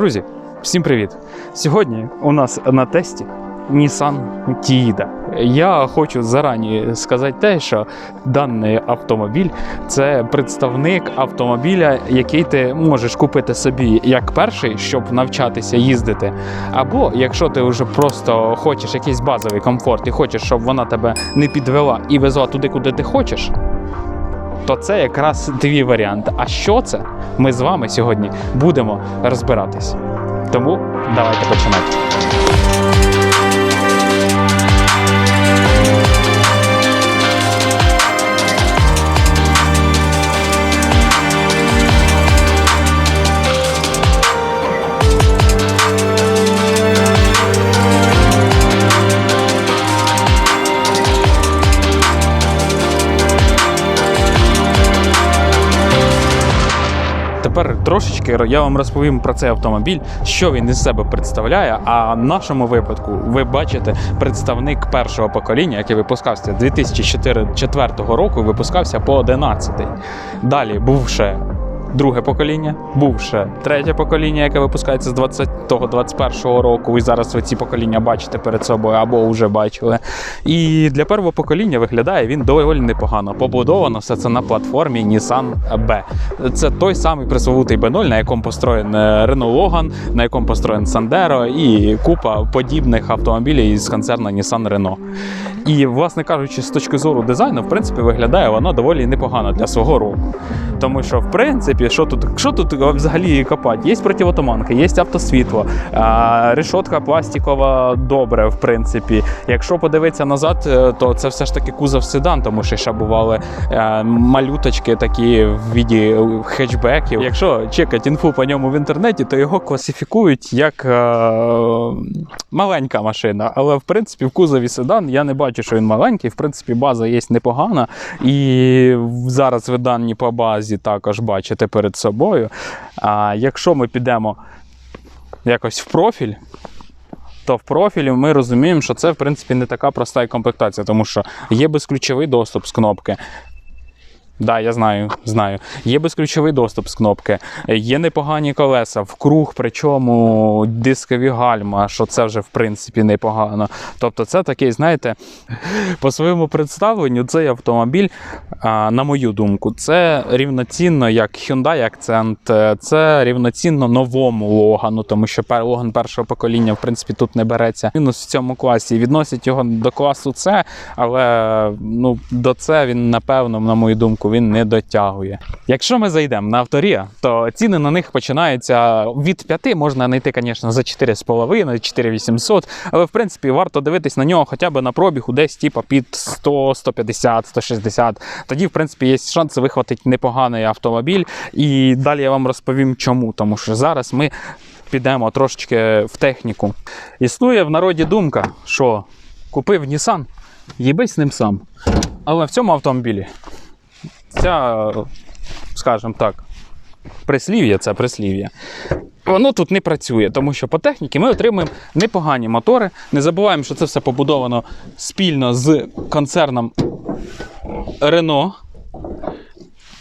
Друзі, всім привіт! Сьогодні у нас на тесті Nissan Tiida. Я хочу зарані сказати те, що даний автомобіль це представник автомобіля, який ти можеш купити собі як перший, щоб навчатися їздити. Або якщо ти вже просто хочеш якийсь базовий комфорт і хочеш, щоб вона тебе не підвела і везла туди, куди ти хочеш. То це якраз дві варіанти. А що це? Ми з вами сьогодні будемо розбиратись. Тому давайте починати. Трошечки я вам розповім про цей автомобіль, що він із себе представляє. А в нашому випадку ви бачите представник першого покоління, який випускався 2004 року, випускався по 11. Далі був ще друге покоління, був ще третє покоління, яке випускається з 20-21 року. Ви зараз ви ці покоління бачите перед собою або вже бачили. І для першого покоління виглядає він доволі непогано. Побудовано все це на платформі Nissan B. Це той самий присовутий B0, на якому построєн е, Renault Logan, на якому построєн Sandero і купа подібних автомобілів із концерну Nissan Renault. І, власне кажучи, з точки зору дизайну, в принципі, виглядає воно доволі непогано для свого року. Тому що, в принципі, що тут що тут взагалі копати? Є противотуманки, є автосвітло, а, решотка пластикова добре, в принципі. Якщо подивитися назад, е, то це все ж таки кузов седан, тому що ще бували е, малюточки такі в віді хетчбеків. Якщо чекати інфу по ньому в інтернеті, то його класифікують як е, маленька машина. Але в принципі в кузові седан я не бачу, що він маленький. В принципі, база є непогана. І зараз ви дані по базі також бачите перед собою. А якщо ми підемо якось в профіль. То в профілі ми розуміємо, що це в принципі не така проста і комплектація, тому що є безключовий доступ з кнопки. Да, я знаю, знаю. Є безключовий доступ з кнопки, є непогані колеса, в круг, причому дискові гальма, що це вже в принципі непогано. Тобто, це такий, знаєте, по своєму представленню цей автомобіль, на мою думку, це рівноцінно як Hyundai Accent, е, це рівноцінно новому Логану, тому що Логан першого покоління, в принципі, тут не береться. Мінус в цьому класі. Відносять його до класу С, але ну, до С він, напевно, на мою думку, він не дотягує. Якщо ми зайдемо на авторія, то ціни на них починаються від 5, можна знайти, звісно, за 4,5, 4800, але в принципі варто дивитись на нього хоча б на пробігу десь типу, під 100, 150, 160. Тоді, в принципі, є шанс вихватити непоганий автомобіль. І далі я вам розповім чому. Тому що зараз ми підемо трошечки в техніку. Існує в народі думка, що купив Nissan, їбись ним сам. Але в цьому автомобілі ця, скажімо так, прислів'я, це прислів'я. Воно тут не працює, тому що по техніці ми отримуємо непогані мотори. Не забуваємо, що це все побудовано спільно з концерном Renault.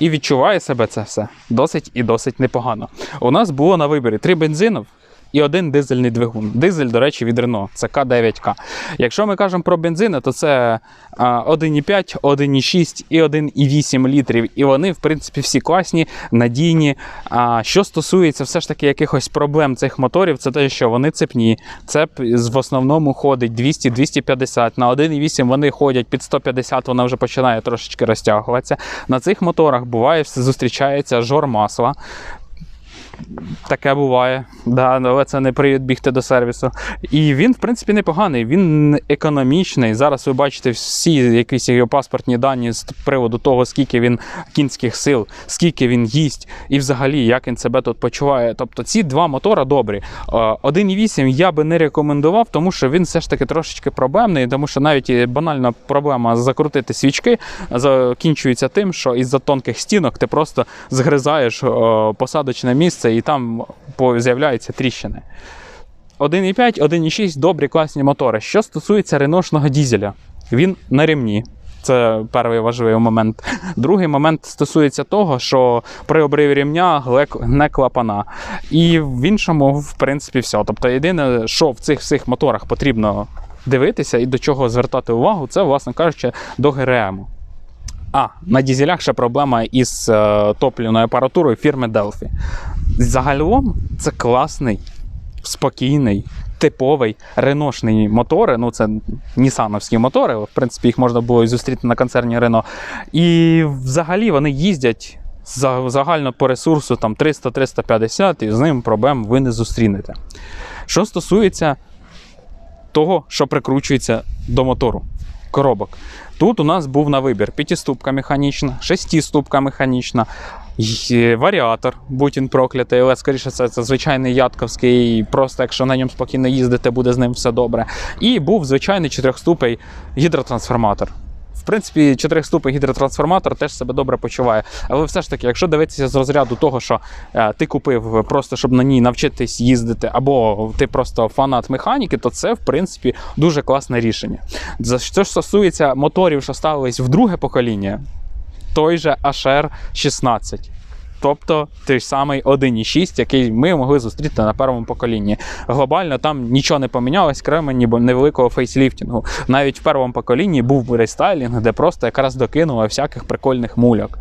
І відчуває себе це все досить і досить непогано. У нас було на виборі три бензинів і один дизельний двигун. Дизель, до речі, від Renault, це К9К. Якщо ми кажемо про бензини, то це 1,5, 1,6 і 1,8 літрів. І вони, в принципі, всі класні, надійні. А що стосується все ж таки якихось проблем цих моторів, це те, що вони цепні. Цеп в основному ходить 200-250. На 1,8 вони ходять під 150, вона вже починає трошечки розтягуватися. На цих моторах буває, зустрічається жор масла. Таке буває, да, але це не привід бігти до сервісу. І він, в принципі, непоганий, він економічний. Зараз ви бачите всі якісь його паспортні дані з приводу того, скільки він кінських сил, скільки він їсть, і взагалі як він себе тут почуває. Тобто ці два мотора добрі. Е, 1.8 я би не рекомендував, тому що він все ж таки трошечки проблемний, тому що навіть банальна проблема закрутити свічки закінчується тим, що із-за тонких стінок ти просто згризаєш посадочне місце і там з'являються тріщини. 1,5, 1,6 добрі класні мотори. Що стосується реношного дізеля, він на ремні. Це перший важливий момент. Другий момент стосується того, що при обриві рівня не клапана. І в іншому, в принципі, все. Тобто, єдине, що в цих всіх моторах потрібно дивитися і до чого звертати увагу, це, власне кажучи, до ГРМ. А, на дізелях ще проблема із е, топлівною апаратурою фірми Delphi. Загалом це класний, спокійний, типовий реношний мотори. Ну, це нісановські мотори, в принципі, їх можна було і зустріти на концерні Рено. І взагалі вони їздять загально по ресурсу там 300-350, і з ним проблем ви не зустрінете. Що стосується того, що прикручується до мотору, коробок. Тут у нас був на вибір п'ятиступка механічна, шестиступка механічна, варіатор, будь він проклятий, але скоріше це, це звичайний ятковський, просто якщо на ньому спокійно їздити, буде з ним все добре. І був звичайний чотирьохступий гідротрансформатор. Принципі, чотирьохступий гідротрансформатор теж себе добре почуває. Але все ж таки, якщо дивитися з розряду того, що е, ти купив просто щоб на ній навчитись їздити, або ти просто фанат механіки, то це в принципі дуже класне рішення. За що ж стосується моторів, що ставились в друге покоління, той же HR 16. Тобто той самий 1.6, який ми могли зустріти на першому поколінні. Глобально там нічого не помінялось, крім невеликого фейсліфтінгу. Навіть в першому поколінні був рестайлінг, де просто якраз докинули всяких прикольних муляк.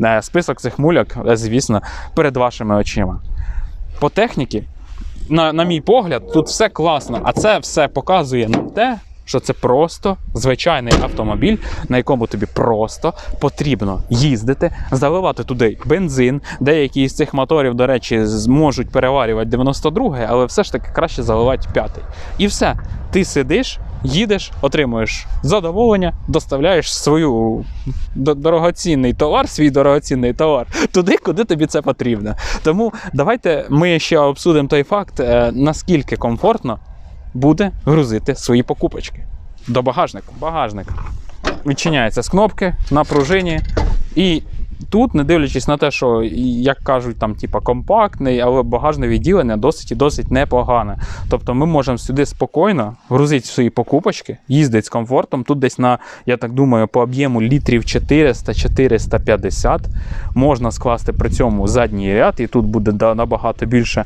Е, Список цих муляк, е, звісно, перед вашими очима. По техніці, на, на мій погляд, тут все класно, а це все показує нам те, що це просто звичайний автомобіль, на якому тобі просто потрібно їздити, заливати туди бензин. Деякі з цих моторів, до речі, зможуть переварювати 92-й, але все ж таки краще заливати п'ятий. І все. Ти сидиш, їдеш, отримуєш задоволення, доставляєш свою дорогоцінний товар, свій дорогоцінний товар туди, куди тобі це потрібно. Тому давайте ми ще обсудимо той факт, е, наскільки комфортно буде грузити свої покупочки до багажника. Багажник відчиняється з кнопки на пружині. І тут, не дивлячись на те, що, як кажуть, там, типа, компактний, але багажне відділення досить і досить непогане. Тобто ми можемо сюди спокійно грузити свої покупочки, їздити з комфортом. Тут десь на, я так думаю, по об'єму літрів 400-450 можна скласти при цьому задній ряд, і тут буде набагато більше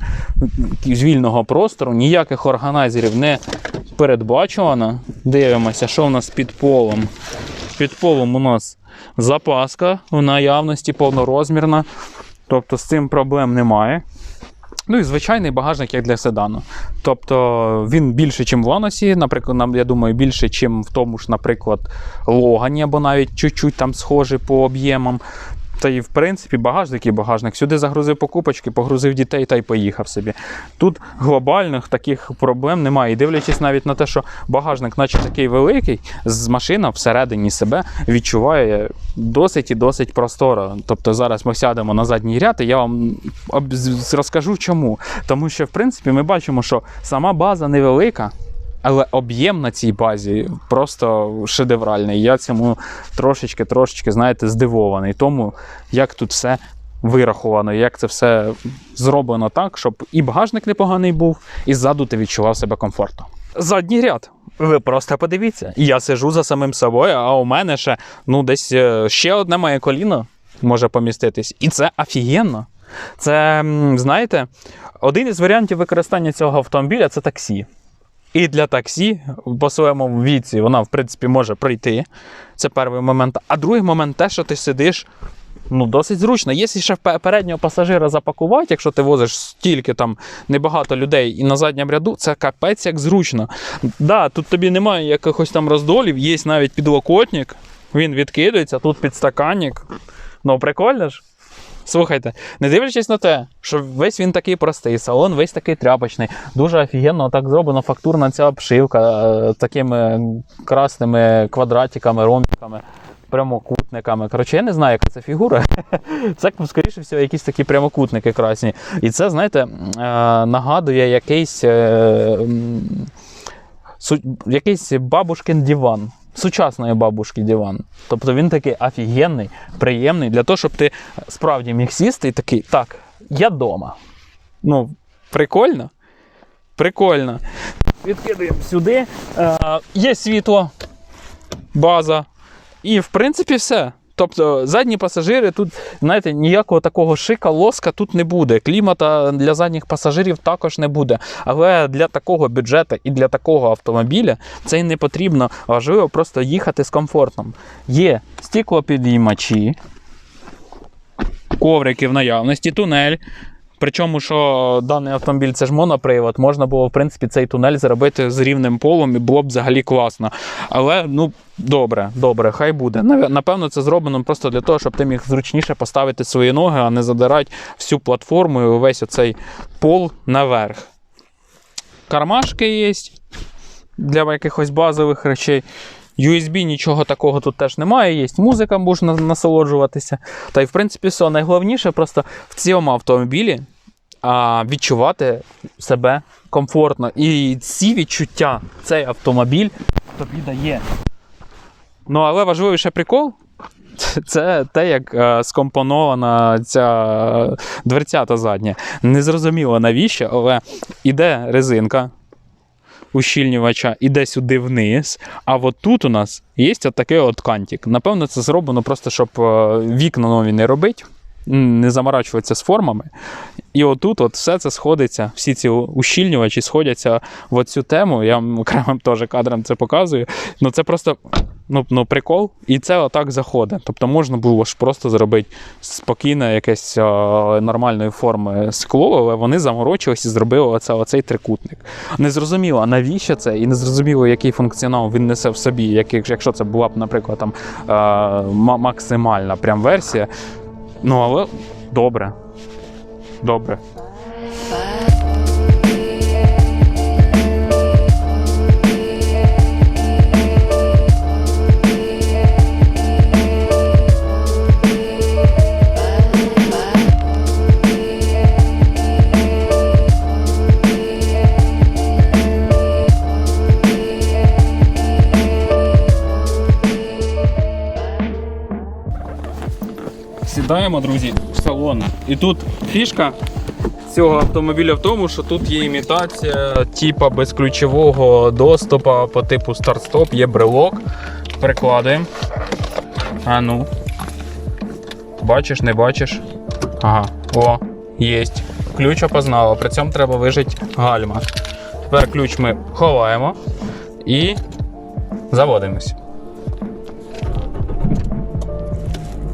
вільного простору. Ніяких органайзерів не передбачувано. Дивимося, що в нас під полом. Під полом у нас запаска в наявності повнорозмірна. Тобто з цим проблем немає. Ну і звичайний багажник, як для седану. Тобто він більше, ніж в Ланосі, наприклад, я думаю, більше, ніж в тому ж, наприклад, Логані, або навіть чуть-чуть там схожий по об'ємам. Та і в принципі багажник і багажник. Сюди загрузив покупочки, погрузив дітей та й поїхав собі. Тут глобальних таких проблем немає. І дивлячись навіть на те, що багажник, наче такий великий, з машина всередині себе відчуває досить і досить просторо. Тобто зараз ми сядемо на задній ряд, і я вам розкажу чому. Тому що, в принципі, ми бачимо, що сама база невелика. Але об'єм на цій базі просто шедевральний. Я цьому трошечки, трошечки, знаєте, здивований. Тому як тут все вираховано, як це все зроблено так, щоб і багажник непоганий був, і ззаду ти відчував себе комфортно. Задній ряд. Ви просто подивіться. Я сижу за самим собою, а у мене ще ну, десь е, ще одне моє коліно може поміститись. І це офігенно. Це, знаєте, один із варіантів використання цього автомобіля це таксі. І для таксі по своєму віці вона, в принципі, може прийти. Це перший момент. А другий момент те, що ти сидиш. Ну, досить зручно. Якщо ще пе- переднього пасажира запакувати, якщо ти возиш стільки там небагато людей і на задньому ряду, це капець як зручно. Да, тут тобі немає якихось там роздолів, є навіть підлокотник, він відкидається, тут підстаканник. Ну, прикольно ж. Слухайте, не дивлячись на те, що весь він такий простий, салон весь такий тряпочний, дуже офігенно так зроблена фактурна ця обшивка е, такими красними квадратиками, ромбиками, прямокутниками. Коротше, я не знаю, яка це фігура. Це, скоріше всього, якісь такі прямокутники красні. І це, знаєте, е, нагадує якийсь, е, якийсь бабушкин диван. Сучасної бабушки диван. Тобто він такий офігенний, приємний для того, щоб ти справді міг сісти і такий, так, я вдома. Ну, прикольно. Прикольно. Відкидаємо сюди. Е, є світло, база. І в принципі все. Тобто задні пасажири тут, знаєте, ніякого такого шика, лоска тут не буде. Клімата для задніх пасажирів також не буде. Але для такого бюджету і для такого автомобіля це не потрібно. Важливо просто їхати з комфортом. Є стіклопідіймачі, коврики в наявності, тунель. Причому, що даний автомобіль це ж монопривод, можна було, в принципі, цей тунель зробити з рівним полом і було б взагалі класно. Але ну добре, добре, хай буде. Напевно, це зроблено просто для того, щоб ти міг зручніше поставити свої ноги, а не задирати всю платформу і увесь оцей пол наверх. Кармашки є для якихось базових речей. USB нічого такого тут теж немає, є музика, можна насолоджуватися. Та й в принципі все. Найголовніше просто в цьому автомобілі а, відчувати себе комфортно. І ці відчуття цей автомобіль тобі дає. Ну, але важливий ще прикол. Це те, як е, скомпонована ця дверцята задня. Незрозуміло навіщо, але іде резинка ущільнювача, іде сюди вниз. А от тут у нас є от такий от кантик. Напевно, це зроблено просто, щоб е, вікна нові не робити, не заморачуватися з формами. І отут от все це сходиться, всі ці ущільнювачі сходяться в цю тему. Я вам окремим теж кадром це показую. Ну це просто ну, ну, прикол. І це отак заходить. Тобто можна було ж просто зробити спокійне якесь е, нормальної форми скло, але вони заморочились і зробили оце, оцей трикутник. Не зрозуміло, навіщо це, і не зрозуміло, який функціонал він несе в собі. Який, якщо це була б, наприклад, там максимальна прям версія. Ну, але добре. Добре. Сідаємо, друзі, в салон. І тут фішка цього автомобіля в тому, що тут є імітація типа безключового доступу по типу старт-стоп, є брелок. Перекладаємо. А ну. Бачиш, не бачиш? Ага. О, єсть. Ключ опознало. При цьому треба вижити гальма. Тепер ключ ми ховаємо і заводимось.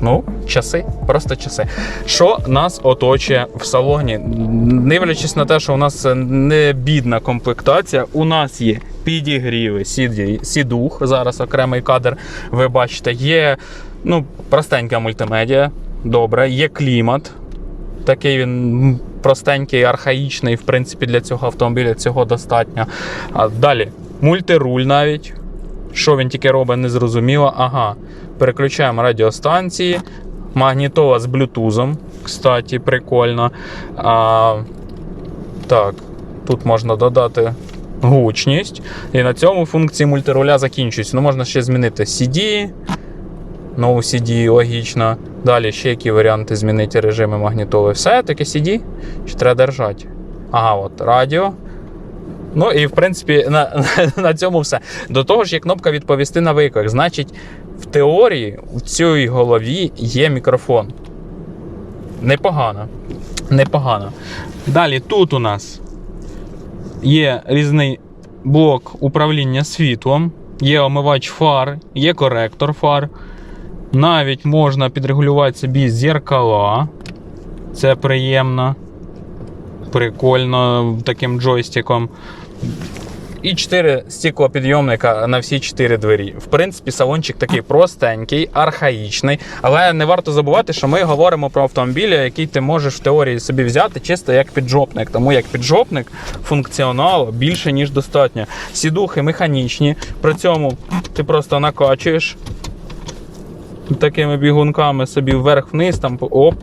Ну, часи, просто часи. Що нас оточує в салоні? Дивлячись на те, що у нас не бідна комплектація, у нас є підігріви, сідух, зараз окремий кадр, ви бачите, є ну, простенька мультимедіа, добре, є клімат. Такий він простенький, архаїчний, в принципі, для цього автомобіля цього достатньо. А далі мультируль навіть. Що він тільки робить, не зрозуміло. Ага, переключаємо радіостанції, магнітола з блютузом. Кстати, прикольно. А, так, тут можна додати гучність. І на цьому функції мультируля закінчуються. Ну, можна ще змінити CD. No CD, логічно. Далі ще які варіанти змінити режими магнітоли. Все, таке CD. Чи треба держати? Ага, от радіо. Ну і в принципі на, на цьому все. До того ж, є кнопка відповісти на виклик. Значить, в теорії в цій голові є мікрофон. Непогано. Непогано. Далі тут у нас є різний блок управління світлом, є омивач фар, є коректор фар. Навіть можна підрегулювати собі зеркала. Це приємно. Прикольно таким джойстиком. І 4 стеклопідйомника на всі 4 двері. В принципі, салончик такий простенький, архаїчний. Але не варто забувати, що ми говоримо про автомобіль, який ти можеш в теорії собі взяти чисто як піджопник. Тому як піджопник функціоналу більше, ніж достатньо. Сідухи механічні, при цьому ти просто накачуєш такими бігунками собі вверх-вниз, там оп,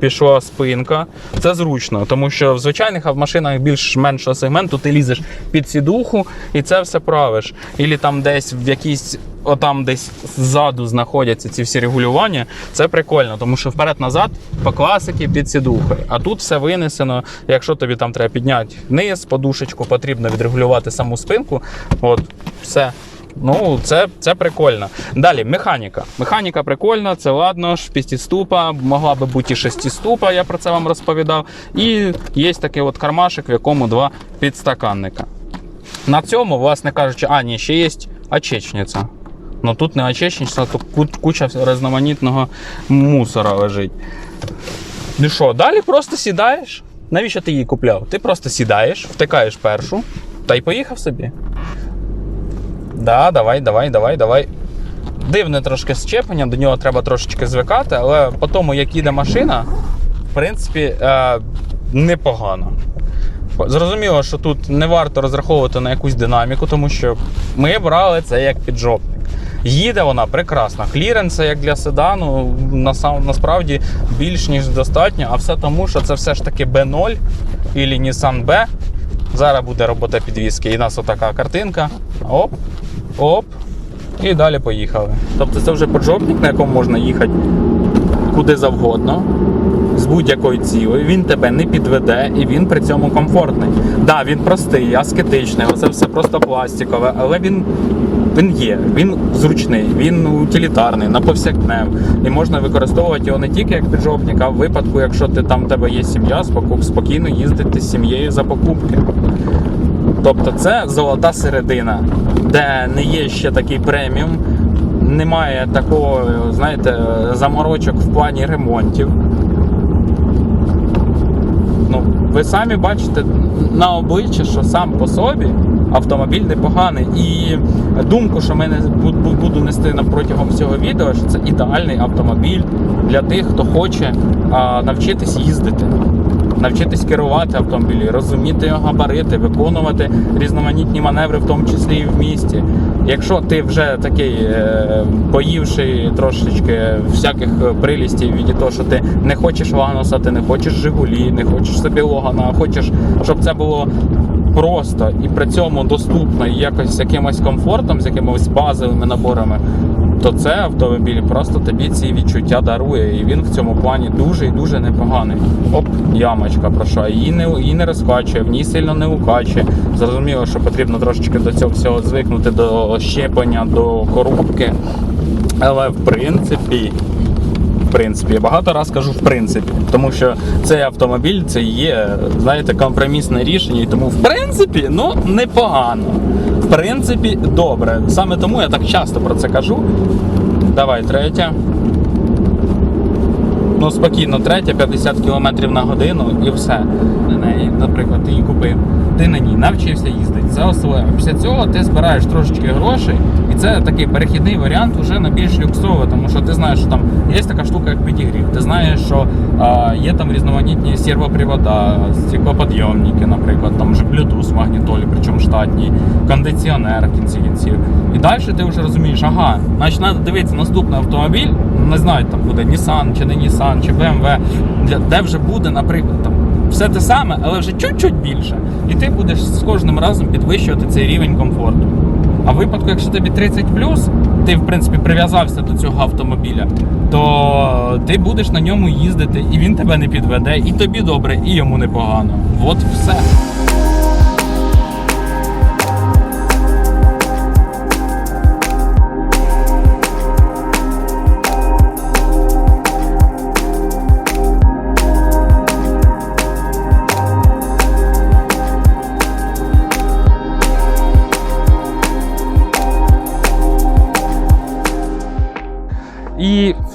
пішла спинка. Це зручно, тому що в звичайних автомашинах більш меншого сегменту ти лізеш під сідуху і це все правиш. Ілі там десь в якійсь. Отам десь ззаду знаходяться ці всі регулювання. Це прикольно, тому що вперед-назад по класики під сідухою. А тут все винесено. Якщо тобі там треба підняти вниз, подушечку, потрібно відрегулювати саму спинку. От, все. Ну, це, це прикольно. Далі, механіка. Механіка прикольна, це ладно, ж п'ятиступа, могла би бути і шестиступа, я про це вам розповідав. І є такий от кармашик, в якому два підстаканника. На цьому, власне кажучи, а, ні, ще є очечниця. Ну тут не очечниця, тут куча різноманітного мусора лежить. Ну що, далі просто сідаєш. Навіщо ти її купляв? Ти просто сідаєш, втикаєш першу та й поїхав собі. Да, давай, давай, давай, давай. Дивне трошки щеплення, до нього треба трошечки звикати, але по тому, як їде машина, в принципі, е, непогано. Зрозуміло, що тут не варто розраховувати на якусь динаміку, тому що ми брали це як піджопник. Їде вона прекрасно. Кліренса, як для седану, насправді більш ніж достатньо, а все тому, що це все ж таки B0 і Nissan B. Зараз буде робота підвіски. І у нас отака картинка. Оп, оп. І далі поїхали. Тобто це вже поджопник, на якому можна їхати куди завгодно, з будь-якою цілею. Він тебе не підведе і він при цьому комфортний. Так, да, він простий, аскетичний, оце все просто пластикове, але він. Він є, він зручний, він утилітарний, на повсякднев. І можна використовувати його не тільки як піджопник, а в випадку, якщо ти там в тебе є сім'я, спокійно їздити з сім'єю за покупки. Тобто це золота середина, де не є ще такий преміум, немає такого, знаєте, заморочок в плані ремонтів. Ну, ви самі бачите на обличчі, що сам по собі автомобіль непоганий. І думку, що мене бу- бу- буду нести протягом всього відео, що це ідеальний автомобіль для тих, хто хоче навчитись їздити. Навчитись керувати автомобілі, розуміти його габарити, виконувати різноманітні маневри, в тому числі і в місті. Якщо ти вже такий е, поївший трошечки всяких прилістів від того, що ти не хочеш Ланоса, ти не хочеш Жигулі, не хочеш собі Логана, а хочеш, щоб це було просто і при цьому доступно і якось з якимось комфортом, з якимись базовими наборами, то це автомобіль просто тобі ці відчуття дарує. І він в цьому плані дуже і дуже непоганий. Оп, ямочка пройшла. Її не, її не розкачує, в ній сильно не укачує. Зрозуміло, що потрібно трошечки до цього всього звикнути, до щеплення, до коробки. Але в принципі, в принципі, я багато раз кажу в принципі, тому що цей автомобіль це є, знаєте, компромісне рішення, і тому в принципі, ну непогано. Принципі, добре. Саме тому я так часто про це кажу. Давай, третя. Ну, спокійно, третя, 50 км на годину і все. На неї, наприклад, ти її купив. Ти на ній навчився їздити, це освоїв. Після цього ти збираєш трошечки грошей, і це такий перехідний варіант уже на більш люксовий, тому що ти знаєш, що там є така штука, як підігрів. Ти знаєш, що а, є там різноманітні сервопривода, стеклоподйомники, наприклад, там вже Bluetooth магнітолі, причому штатні, кондиціонер в кінці кінців. І далі ти вже розумієш, ага, значить треба дивитися наступний автомобіль, не знаю, там буде Nissan чи не Nissan, чи BMW, де вже буде, наприклад, там все те саме, але вже чуть-чуть більше. І ти будеш з кожним разом підвищувати цей рівень комфорту. А в випадку, якщо тобі 30 ти в принципі прив'язався до цього автомобіля, то ти будеш на ньому їздити, і він тебе не підведе, і тобі добре, і йому непогано. От все.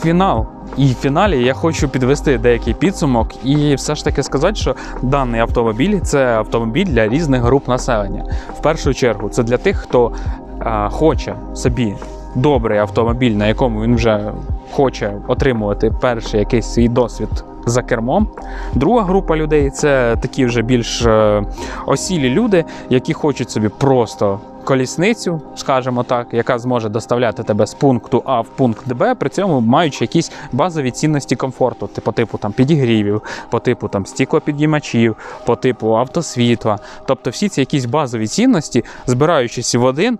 Фінал. І в фіналі я хочу підвести деякий підсумок і все ж таки сказати, що даний автомобіль це автомобіль для різних груп населення. В першу чергу, це для тих, хто а, хоче собі добрий автомобіль, на якому він вже хоче отримувати перший якийсь свій досвід за кермом. Друга група людей це такі вже більш е, осілі люди, які хочуть собі просто колісницю, скажімо так, яка зможе доставляти тебе з пункту А в пункт Б, при цьому маючи якісь базові цінності комфорту, по типу там підігрівів, по типу там стіклопідіймачів, по типу автосвітла. Тобто всі ці якісь базові цінності, збираючись в один.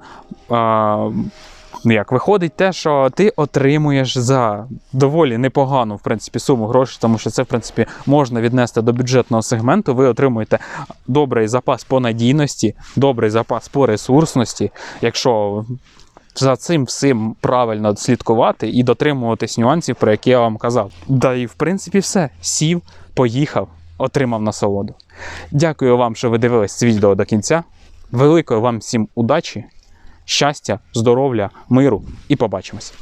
Ну, як виходить те, що ти отримуєш за доволі непогану в принципі суму грошей, тому що це в принципі можна віднести до бюджетного сегменту. Ви отримуєте добрий запас по надійності, добрий запас по ресурсності. Якщо за цим всім правильно слідкувати і дотримуватись нюансів, про які я вам казав. Да і в принципі все. Сів, поїхав, отримав насолоду. Дякую вам, що ви дивились це відео до кінця. Великої вам всім удачі, щастя, здоров'я, миру і побачимось.